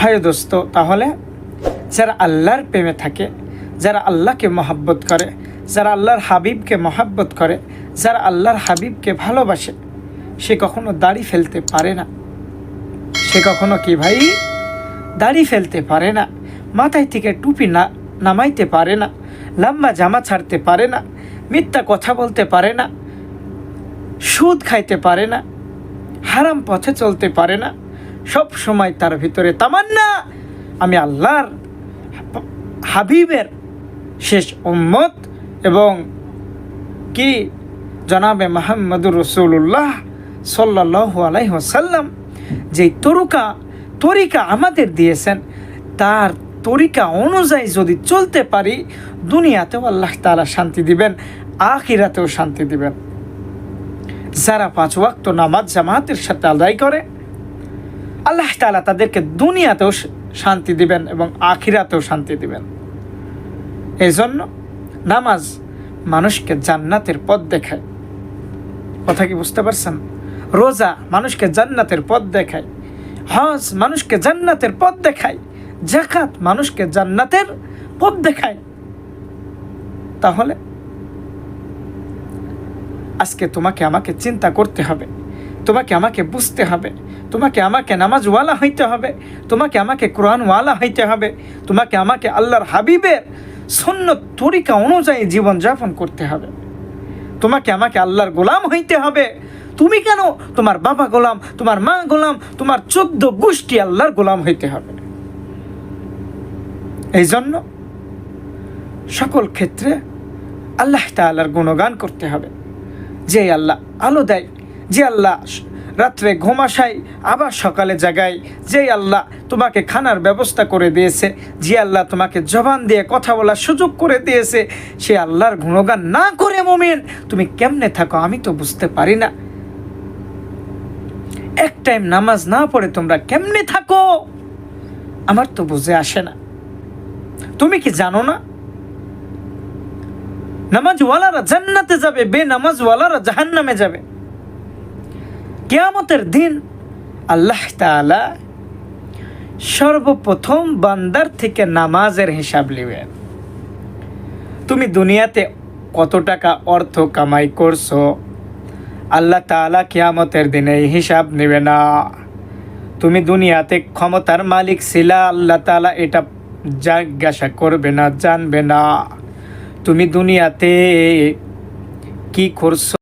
হয় দোস্ত, তাহলে যারা আল্লাহর প্রেমে থাকে, যারা আল্লাহকে মহাব্বত করে, যারা আল্লাহর হাবিবকে মহাব্বত করে, যারা আল্লাহর হাবিবকে ভালোবাসে, সে কখনো দাড়ি ফেলতে পারে না। সে কখনো কি ভাই? দাড়ি ফেলতে পারে না, মাথায় থেকে টুপি না, নামাইতে পারে না, লম্বা জামা ছাড়তে পারে না, মিথ্যা কথা বলতে পারে না, সুদ খাইতে পারে না, হারাম পথে চলতে পারে না সব সময় তার ভিতরে তামান্না। আমি আল্লাহর হাবিবের শেষ উম্মত এবং কি? জনাবে মাহমুদুর রসুল্লাহ সাল্লাহ আলাইসাল্লাম যেই তরুকা, তরিকা আমাদের দিয়েছেন, তার তরিকা অনুযায়ী যদি চলতে পারি, দুনিয়াতেও আল্লাহ তালা শান্তি দিবেন, আখিরাতেও শান্তি দিবেন। যারা পাঁচ ওয়াক্ত নামাজ জামাতের সাথে আদায় করে আল্লাহ তালা তাদেরকে দুনিয়াতেও শান্তি দিবেন এবং আখিরাতেও শান্তি দিবেন। এই জন্য নামাজ মানুষকে জান্নাতের পথ দেখায়। কথা কি বুঝতে পারছেন? রোজা মানুষকে জান্নাতের পথ দেখায়। হজ মানুষকে জান্নাতের পথ দেখায়। জাকাত মানুষকে জান্নাতের পথ দেখায়। তাহলে আজকে তোমাকে আমাকে চিন্তা করতে হবে। তোমাকে আমাকে বুঝতে হবে। তোমাকে আমাকে নামাজওয়ালা হইতে হবে। তোমাকে আমাকে কোরআনওয়ালা হইতে হবে। তোমাকে আমাকে আল্লাহর হাবিবের সন্ন তরিকা অনুযায়ী জীবনযাপন করতে হবে। তোমাকে আমাকে আল্লাহর গোলাম হইতে হবে। তুমি কেন তোমার বাবা গোলাম, তোমার মা গোলাম, তোমার চোদ্দ গোষ্ঠী আল্লাহর গোলাম হইতে হবে? এই জন্য সকল ক্ষেত্রে আল্লাহ তাল্লাহর গুণগান করতে হবে। যে আল্লাহ আলো দেয় যে আল্লাহ রাত্রে ঘুমাশাই আবার সকালে জাগায় যে আল্লাহ তোমাকে খানার ব্যবস্থা করে দিয়েছে, যে আল্লাহ তোমাকে জবান দিয়ে কথা বলার সুযোগ করে দিয়েছে, সে আল্লাহর গুণগান না করে মোমেন, তুমি কেমনে থাকো আমি তো বুঝতে পারি না। এক টাইম নামাজ না পড়ে তোমরা কেমনে থাকো? আমার তো বুঝে আসে না। তুমি কি জানো না? নামাজওয়ালারা জান্নাতে যাবে বে নামাজওয়ালারা জাহান্নামে যাবে। কেয়ামতের দিন আল্লাহ তাআলা সর্বপ্রথম বান্দার থেকে নামাজের হিসাব নেবেন তুমি দুনিয়াতে কত টাকা অর্থ কামাই করছ? আল্লাহ তাআলা কেয়ামতের দিনে হিসাব নেবে না। তুমি দুনিয়াতে ক্ষমতার মালিক ছিলা, আল্লাহ তাআলা এটা জিজ্ঞাসা করবে না, জানবে না। তুমি দুনিয়াতে কি করছ?